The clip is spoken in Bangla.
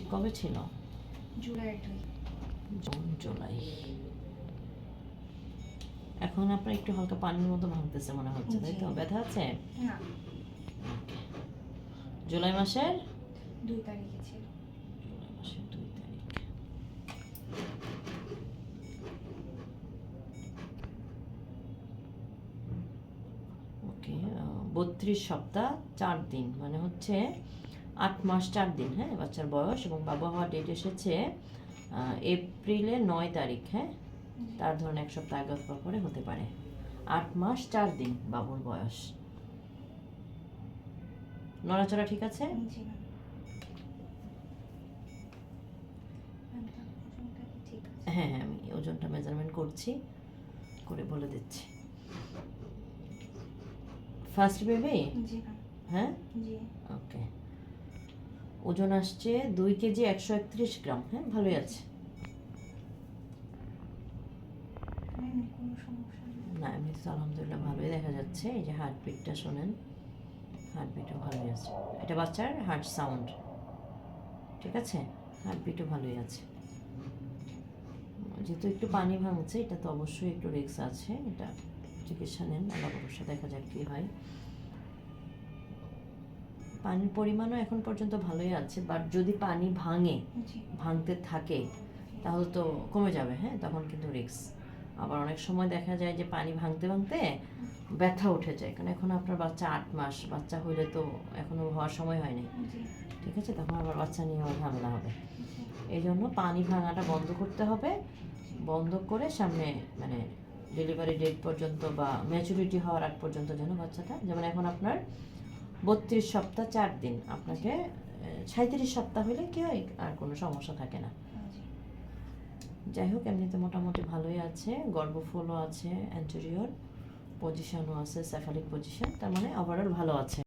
কবে ছিল? জুলাই দুই। June July. এখন আপনার একটু হালকা পানির মতো ভাঙতেছে মনে হচ্ছে তাই তো? ব্যথা আছে? না। জুলাই মাসের? দুই তারিখে ছিল। জুলাই মাসের দুই তারিখ। ওকে বত্রিশ সপ্তাহ চার দিন মানে হচ্ছে আট মাস চার দিন হ্যাঁ বাচ্চার বয়স এবং বাবা হওয়ার ডেট এসেছে এপ্রিলে নয় তারিখ হ্যাঁ তার ধরুন এক সপ্তাহ আগে অথবা পরে হতে পারে। আট মাস চার দিন বাবুর বয়স। নড়াচড়া ঠিক আছে? হ্যাঁ হ্যাঁ আমি ওজনটা মেজারমেন্ট করছি করে বলে দিচ্ছি। ফার্স্ট বেবি হ্যাঁ? জি। ওকে ওজন আসছে দুই কেজি একশো একত্রিশ গ্রাম। হ্যাঁ ভালোই আছে। না এমনি তো আলহামদুলিল্লাহ ভালোই দেখা যাচ্ছে। এই যে হার্টবিটটা শোনেন হার্টবিটও ভালোই আছে। এটা বাচ্চার হার্ট সাউন্ড ঠিক আছে? হার্টবিটও ভালোই আছে। যেহেতু একটু পানি ভাঙছে, এটা তো অবশ্যই একটু রিস্ক আছে। এটা চিকিৎসা নেন, আল্লাহ ভরসা, দেখা যাক কী হয়। পানির পরিমাণও এখন পর্যন্ত ভালোই আছে বাট যদি পানি ভাঙে ভাঙতে থাকে তাহলে তো কমে যাবে হ্যাঁ? তখন কিন্তু রিস্ক আবার অনেক সময় দেখা যায় যে পানি ভাঙতে ভাঙতে ব্যথা উঠে যায় কারণ এখন আপনার বাচ্চা আট মাস বাচ্চা হইলে তো এখনও হওয়ার সময় হয়নি ঠিক আছে? তখন আবার বাচ্চা নিয়ে ঝামেলা হবে। এই জন্য পানি ভাঙাটা বন্ধ করতে হবে। বন্ধ করে সামনে মানে ডেলিভারি ডেট পর্যন্ত বা ম্যাচুরিটি হওয়ার আগ পর্যন্ত যেন বাচ্চাটা যেমন এখন আপনার বত্রিশ সপ্তাহ, চার দিন। আপনাকে সাঁত্রিশ সপ্তাহ হলে কি হয়? আর কোনো সমস্যা থাকে না। যাই হোক, এমনিতে মোটামুটি ভালোই আছে। গর্ভফুলও আছে অ্যান্টেরিয়র পজিশনও আছে স্যাফালিক পজিশন তার মানে ওভারঅল ভালো আছে।